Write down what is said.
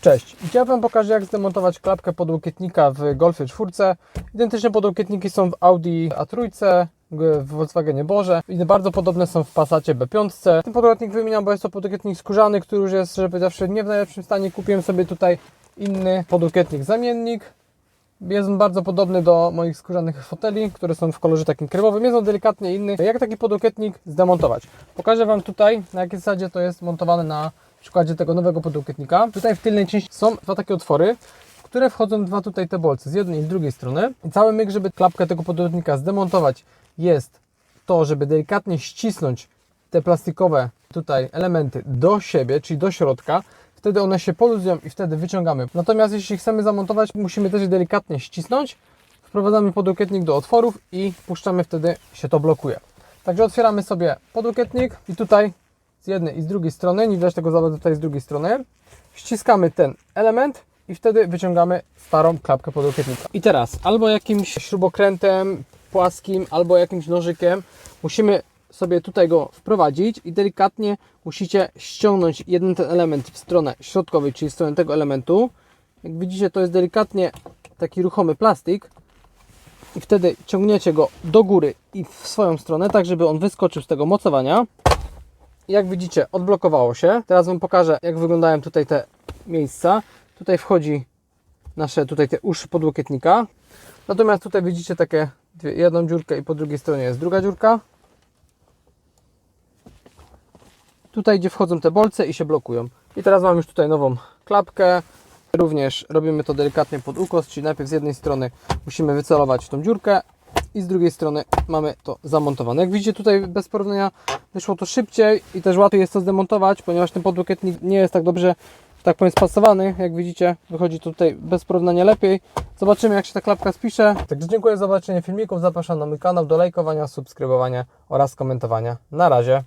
Cześć. Dzisiaj Wam pokażę jak zdemontować klapkę podłokietnika w Golfie 4. Identyczne podłokietniki są w Audi A3, w Volkswagenie Boże i bardzo podobne są w Passacie B5. Ten podłokietnik wymieniam, bo jest to podłokietnik skórzany, który już jest, żeby zawsze nie w najlepszym stanie. Kupiłem sobie tutaj inny podłokietnik zamiennik. Jest on bardzo podobny do moich skórzanych foteli, które są w kolorze takim kremowym. Jest on delikatnie inny. Jak taki podłokietnik zdemontować? Pokażę Wam tutaj, na jakiej zasadzie to jest montowane na przykładzie tego nowego podłokietnika. Tutaj w tylnej części są dwa takie otwory, które wchodzą dwa tutaj te bolce z jednej i z drugiej strony. I cały myk, żeby klapkę tego podłokietnika zdemontować jest to, żeby delikatnie ścisnąć te plastikowe tutaj elementy do siebie, czyli do środka. Wtedy one się poluzują i wtedy wyciągamy. Natomiast jeśli chcemy zamontować, musimy też delikatnie ścisnąć. Wprowadzamy podłokietnik do otworów i puszczamy, wtedy się to blokuje. Także otwieramy sobie podłokietnik i tutaj z jednej i z drugiej strony, nie widać tego za tutaj z drugiej strony, ściskamy ten element i wtedy wyciągamy starą klapkę podłokietnika. I teraz albo jakimś śrubokrętem płaskim, albo jakimś nożykiem musimy sobie tutaj go wprowadzić i delikatnie musicie ściągnąć jeden ten element w stronę środkowej, czyli w stronę tego elementu. Jak widzicie, to jest delikatnie taki ruchomy plastik i wtedy ciągniecie go do góry i w swoją stronę, tak żeby on wyskoczył z tego mocowania. Jak widzicie, odblokowało się. Teraz Wam pokażę, jak wyglądają tutaj te miejsca. Tutaj wchodzi nasze tutaj te uszy podłokietnika. Natomiast tutaj widzicie takie dwie, jedną dziurkę i po drugiej stronie jest druga dziurka. Tutaj, gdzie wchodzą te bolce i się blokują. I teraz mam już tutaj nową klapkę. Również robimy to delikatnie pod ukos, czyli najpierw z jednej strony musimy wycelować tą dziurkę i z drugiej strony mamy to zamontowane. Jak widzicie tutaj bez porównania wyszło to szybciej i też łatwiej jest to zdemontować, ponieważ ten podłokietnik nie jest tak dobrze, tak powiem, spasowany. Jak widzicie, wychodzi to tutaj bez porównania lepiej. Zobaczymy, jak się ta klapka spisze. Także dziękuję za zobaczenie filmików. Zapraszam na mój kanał do lajkowania, subskrybowania oraz komentowania. Na razie.